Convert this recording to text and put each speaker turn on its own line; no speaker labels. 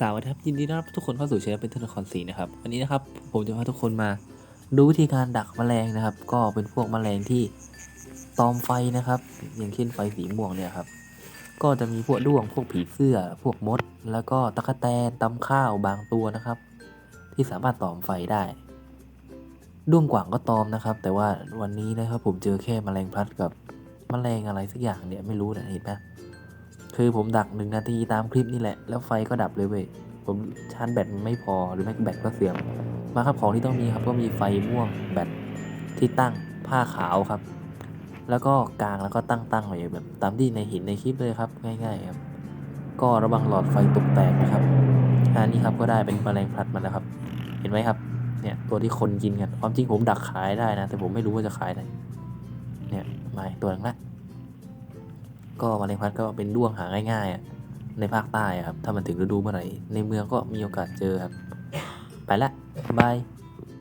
สวัสดีครับยินดีต้อนรับทุกคนเข้าสู่ช่องเป็นเทนครศรีนะครับวันนี้นะครับผมจะพาทุกคนมาดูวิธีการดักแมลงนะครับ ก็เป็นพวกแมลงที่ตอมไฟนะครับ อย่างเช่นไฟสีม่วงเนี่ยครับ ก็จะมีพวกด้วงพวกผีเสื้อ พวกมด แล้วก็ตะกแตนตำข้าวบางตัวนะครับ ที่สามารถตอมไฟได้ ด้วงกว่างก็ตอมนะครับ แต่ว่าวันนี้นะครับผมเจอแค่แมลงพลัดกับแมลงอะไรสักอย่างเนี่ยไม่รู้นะเห็นไหม คือผมดักหนึ่งนาทีตามคลิปนี่แหละ แล้วไฟก็ดับเลยเว้ย ผมชาร์จแบตไม่พอหรือไม่แบตก็เสื่อม มาครับของที่ต้องมีครับก็มีไฟม่วงแบตที่ตั้งผ้าขาวครับ แล้วก็กลางแล้วก็ตั้งตั้งไว้แบบตามที่ในเห็นในคลิปเลยครับ ง่าย ๆ ครับ ก็ระวังหลอดไฟตกแตกนะครับอันนี้ครับก็ได้เป็นแมลงพลัดมาแล้วครับ เห็นไหมครับ เนี่ยตัวที่คนกินกันความจริงผมดักขายได้นะ แต่ผมไม่รู้ว่าจะขายไหนเนี่ยมาตัวนึงละ ก็มะเร็งพัดก็เป็นด้วงหาง่ายๆอะในภาคใต้อะครับ ถ้ามันถึงฤดูเมื่อไหร่ ในเมืองก็มีโอกาสเจอครับ ไปละบาย